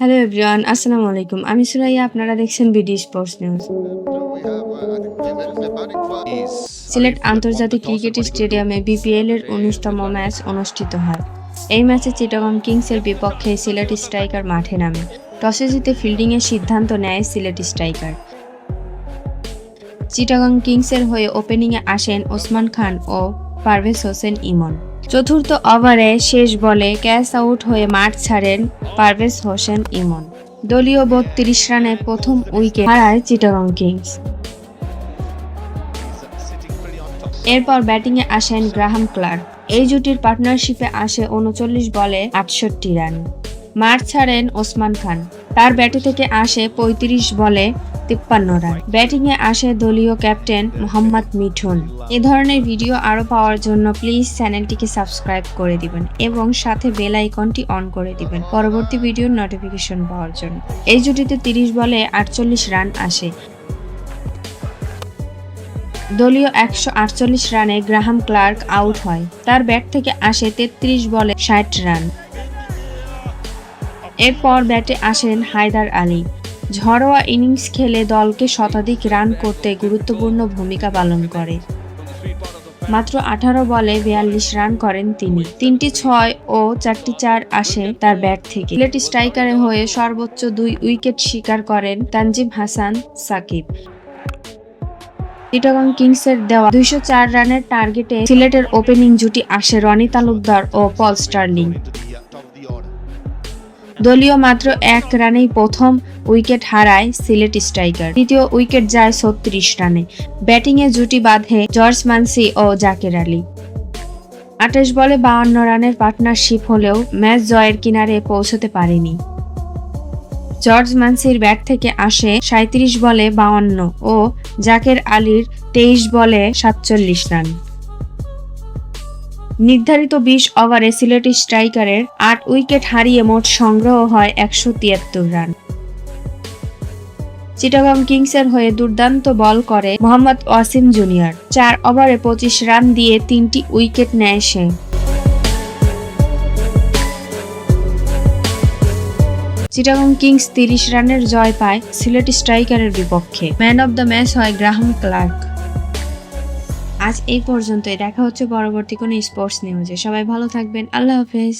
Hello everyone আসসালামু আলাইকুম আমি সুরাইয়া আপনারা দেখছেন বিডি স্পোর্টস নিউজ সিলেট আন্তর্জাতিক ক্রিকেট স্টেডিয়ামে বিপিএল এর উনিশতম ম্যাচ অনুষ্ঠিত হয়। এই ম্যাচে চিটাগং কিংসের বিপক্ষে সিলেট স্ট্রাইকার মাঠে নামে। টসে জিতে ফিল্ডিংয়ের সিদ্ধান্ত নেয় সিলেট স্ট্রাইকার। চিটাগং কিংসের হয়ে ওপেনিংয়ে আসেন ওসমান খান ও পারভেজ হোসেন ইমন। চতুর্থ ওভারে শেষ বলে ক্যাচ আউট হয়ে মাঠ ছাড়েন পারভেজ হোসেন ইমন। দলীয় বত্রিশ রানে প্রথম উইকেট হারায় চিটাগং কিংস। এরপর ব্যাটিংয়ে আসেন গ্রাহাম ক্লার্ক। এই জুটির পার্টনারশিপে আসে উনচল্লিশ বলে আটষট্টি রান। মাঠ ছাড়েন ওসমান খান। তার ব্যাটে থেকে আসে পঁয়ত্রিশ বলে তিপ্পান্ন রান ব্যাটিংয়ে আসে দলীয় ক্যাপ্টেন মোহাম্মদ মিঠুন। এ ধরনের ভিডিও আরও পাওয়ার জন্য প্লিজ চ্যানেলটিকে সাবস্ক্রাইব করে দিবেন এবং সাথে বেল আইকনটি অন করে দিবেন পরবর্তী ভিডিওর নোটিফিকেশন পাওয়ার জন্য। এই জুটিতে তিরিশ বলে আটচল্লিশ রান আসে। দলীয় একশো আটচল্লিশ রানে গ্রাহাম ক্লার্ক আউট হয়। তার ব্যাট থেকে আসে তেত্রিশ বলে ষাট রান। এরপর ব্যাটে আসেন হায়দার আলী। ঝড়োয়া ইনিংস খেলে দলকে শতাধিক রান করতে গুরুত্বপূর্ণ ভূমিকা পালন করে। মাত্র আঠারো বলে বিয়াল্লিশ রান করেন তিনি। তিনটি ছয় ও চারটি চার আসে তার ব্যাট থেকে। সিলেট স্ট্রাইকারে হয়ে সর্বোচ্চ দুই উইকেট শিকার করেন তানজিম হাসান, সাকিব। চিটাগং কিংসের দেওয়া দুইশো চার রানের টার্গেটে সিলেটের ওপেনিং জুটি আসে রনি তালুকদার ও পল স্টার্লিং। দলীয় মাত্র এক রানেই প্রথম উইকেট হারায় সিলেট স্ট্রাইকার। দ্বিতীয় উইকেট যায় ছত্রিশ রানে। ব্যাটিংয়ে জুটি বাঁধে জর্জ মানসি ও জাকের আলী। আঠাশ বলে বাউন্ন রানের পার্টনারশিপ হলেও ম্যাচ জয়ের কিনারে পৌঁছতে পারেনি। জর্জ মানসির ব্যাট থেকে আসে সাঁত্রিশ বলে বাউন্ন ও জাকের আলীর তেইশ বলে সাতচল্লিশ রান। নির্ধারিত বিশ ওভারে সিলেট স্ট্রাইকারের আট উইকেট হারিয়ে মোট সংগ্রহ হয় একশো তিয়াত্তর রান। চিটাগাং কিংসের হয়ে দুর্দান্ত বল করে মোহাম্মদ ওয়াসিম জুনিয়র। চার ওভারে পঁচিশ রান দিয়ে তিনটি উইকেট নেয় সে। চিটাগং কিংস তিরিশ রানের জয় পায় সিলেট স্ট্রাইকারের বিপক্ষে। ম্যান অব দ্য ম্যাচ হয় গ্রাহাম ক্লার্ক। আজ এই পর্যন্তই। দেখা হচ্ছে পরবর্তী কোনো স্পোর্টস নিউজে সবাই ভালো থাকবেন। আল্লাহ হাফেজ।